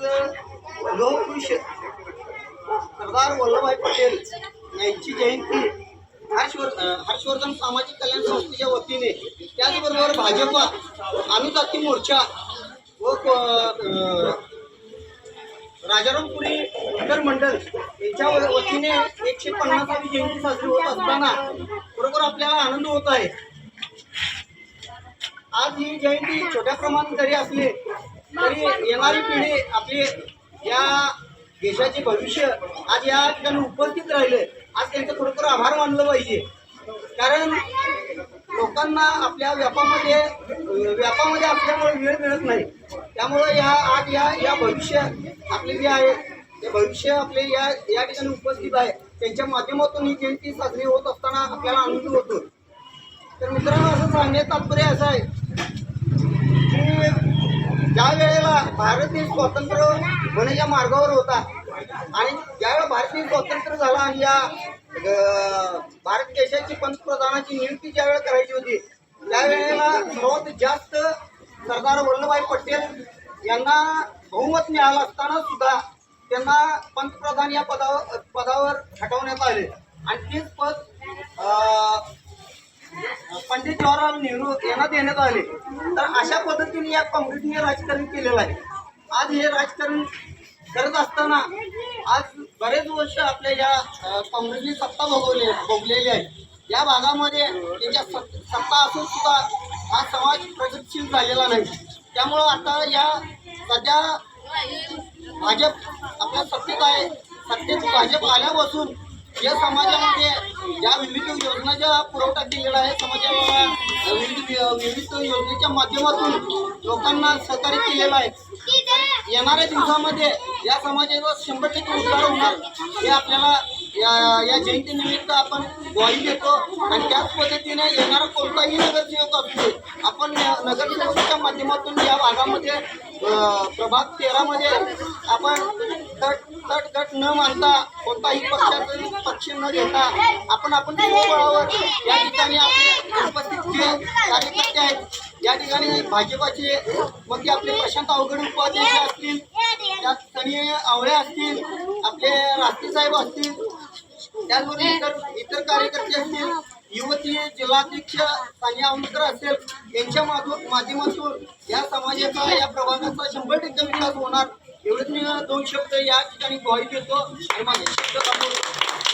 लोहपुरुष सरदार वल्लभभाई पटेल यांची जयंती हर्षवर्धन सामाजिक कल्याण संस्थेच्या वतीने त्याचबरोबर भाजपा अनुजाती मोर्चा व राजारामपुरी उत्तर मंडल यांच्या वतीने एकशे पन्नासावी जयंती साजरी होत असताना बरोबर आपल्याला आनंद होत आहे. आज ही जयंती छोट्या प्रमाणात जरी असले तरी येणारी पिढी आपली या देशाचे भविष्य आज या ठिकाणी उपस्थित राहिले आज त्यांचं खरोखर आभार मानलं पाहिजे. कारण लोकांना आपल्या व्यापामध्ये व्यापामध्ये असल्यामुळे वेळ मिळत नाही. त्यामुळे या आज या या भविष्य आपले जे आहे ते भविष्य आपले या या ठिकाणी उपस्थित आहे. त्यांच्या माध्यमातून ही जयंती साजरी होत असताना आपल्याला आनंद होतो. तर मित्रांनो असं सांगण्यात तात्पर्य असं आहे ज्या वेळेला भारत देश होण्याच्या मार्गावर होता. आणि ज्यावेळेला भारत देश झाला आणि या भारत देशाची पंतप्रधानाची नियुक्ती ज्या वेळेला करायची होती त्यावेळेला सर्वात जास्त सरदार वल्लभभाई पटेल यांना बहुमत मिळालं असताना सुद्धा त्यांना पंतप्रधान या पदावर पदावर हटवण्यात आले. आणि तेच पद पंडित जवाहरलाल नेहरू यांना देण्यात आले. तर अशा पद्धतीने या काँग्रेसने राजकारण केलेलं आहे. आज हे राजकारण करत असताना आज बरेच वर्ष आपल्या या काँग्रेसने सत्ता भोगवली भोगलेली आहे. या भागामध्ये त्यांच्या सत्ता असून सुद्धा हा समाज प्रगतशील झालेला नाही. त्यामुळं आता या सध्या भाजप आपल्या सत्तेत आहे. सत्तेत भाजप आल्यापासून या समाजामध्ये ज्या विविध योजनांचा पुरवठा केलेला आहे समाजाला विविध विविध योजनेच्या माध्यमातून लोकांना सहकार्य केलेलं आहे. येणाऱ्या दिवसामध्ये या समाजाचा शंभर टक्के उद्धार होणार हे आपल्याला या या जयंतीनिमित्त आपण ग्वाही देतो. आणि त्याच पद्धतीने येणारा कोणताही नगरसेवक असू आपण या नगरसेवकाच्या माध्यमातून या भागामध्ये प्रभाग तेरामध्ये आपण तट तट गट न मानता कोणताही पक्षाचा पक्ष न घेता आपण आपण बळावर या ठिकाणी आपले उपस्थित जे कार्यकर्ते आहेत या ठिकाणी भाजपाचे मग ते आपले प्रशांत अवघड उपाध्यक्ष असतील त्यात सनी आवळे असतील आपले रास्ते साहेब असतील त्याचबरोबर इतर इतर कार्यकर्ते असतील युवती जिल्हाध्यक्ष सानिया अवनीकर असेल यांच्या माध्यमातून या समाजाचा या प्रभागाचा शंभर टक्के विकास होणार एवढंच मी दोन शब्द या ठिकाणी ग्वाही देतो. आणि माझे शब्द